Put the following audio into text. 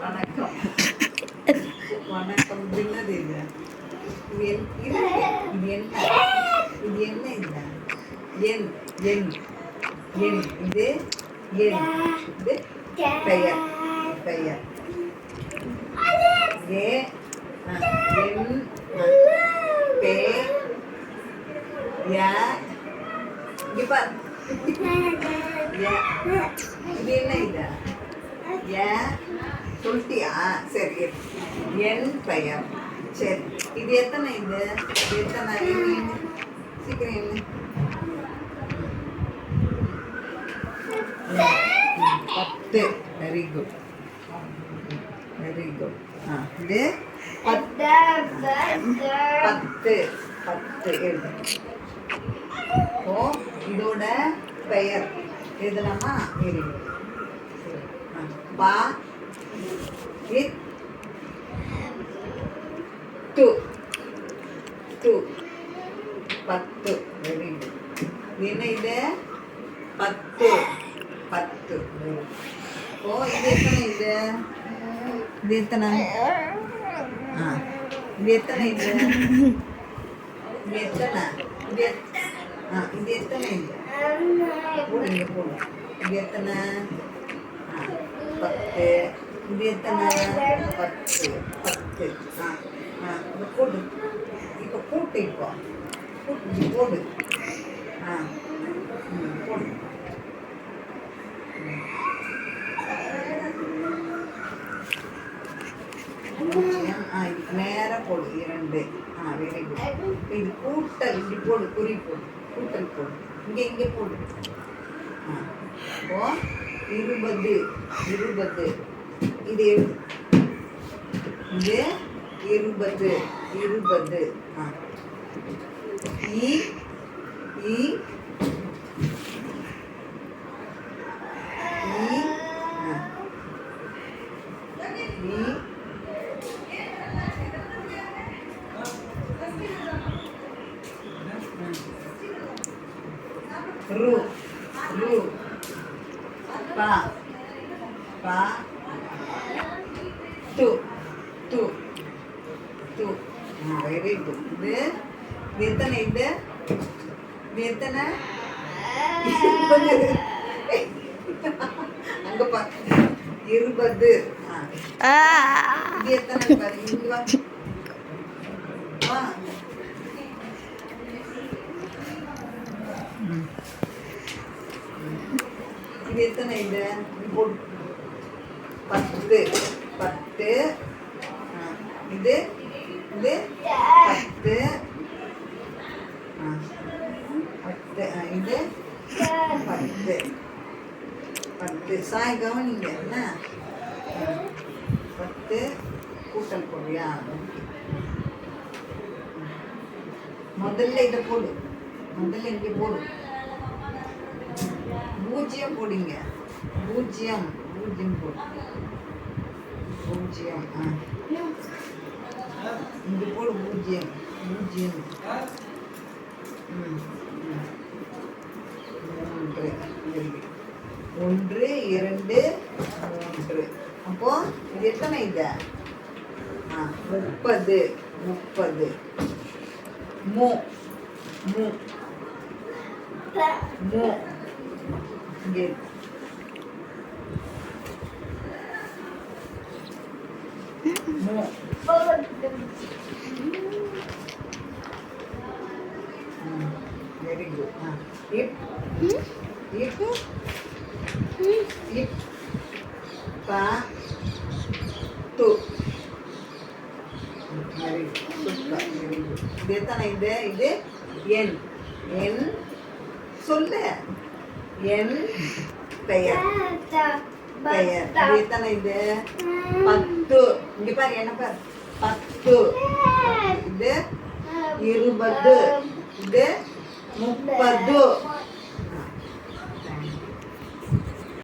வணக்கம் வணக்கம் இது என்னது இது இது என்- இது இது என்ன இது என்ன இது என் என் என் இது என் இது பெயர் பெயர் ஏ ஆ, என் ஆ, பே ய இங்க பார் ய இது என்ன இது ஏ சொல்லிட்டியா? சரி என் பெயர். சரி இது எத்தனை இது? இது எத்தனை சீக்கிரம் என்ன ம், பத்து. வெரி குட் வெரி குட் ஆ இது பத்து. பத்து. பத்து. எழுது. ஓ இதோட பெயர். எழுதலாமா? வெரி பா இட் டு டு பத்து வெரி குட் என்ன இது பத்து பத்து ஓ இது எத்தனை இது இது எத்தனை ஆ இது எத்தனை இது இது எத்தனை இது எத்- ஆ இது எத்தனை இது போடு இங்கே போடு இது எத்தனை ஆ பத்து இது எத்தனை பத்து பத்து. ஆ ஆ இது போடு. இப்போ கூட்டு இப்போ. கூட்டு போடு. ஆ ம் போடு. ஆ இது நேராக போடு. இரண்டு. ஆ வெரி குட் இது கூட்டல் இப்படி போடு குறி போடு. கூட்டல் போடு. இங்கே இங்கே போடு. ஆ இப்போ இருபது இருபது. இது இது இருபது இருபது. ஆ. இ இ இ ஆ. இ ரு. பா பா. டு டு டு வெரி குட் இது எத்தனை இது இரு. அங்க பா இருபது. எத்தனை பாரு இங்க வா. வா ம். இது எத்தனை இது. பத்து. பத்து. ஆ, இது இது பத்து. ஆ, பத்து. இது பத்து. பத்து. சாய் கவனிங்க என்ன? பத்து. கூட்டல் போடுறியா? முதல்ல இதை போடு. முதல்ல இங்கே போடு. பூஜ்ஜியம் போடுங்க. பூஜ்ஜியம். பூஜ்ஜியம் போடு. பூஜ்ஜியம். ஆ. இங்கே பூஜ்ஜியம். பூஜ்ஜியம். மூன்று. ஒன்று இரண்டு மூன்று. அப்போ இது எத்தனை இது? ஆ முப்பது. முப்பது. மூ மூ. மு. இங்கே இருக்கு. மூ வெரி குட் ஆ இப் இப் இப் பா to very good super very good இது எத்தனை இது இது என் என் சொல்லு என் பெயர் பெயர் இது எத்தனை இது பத்து. இங்க பாரு என்ன பாரு? பத்து. இது இருபது. இது முப்பது.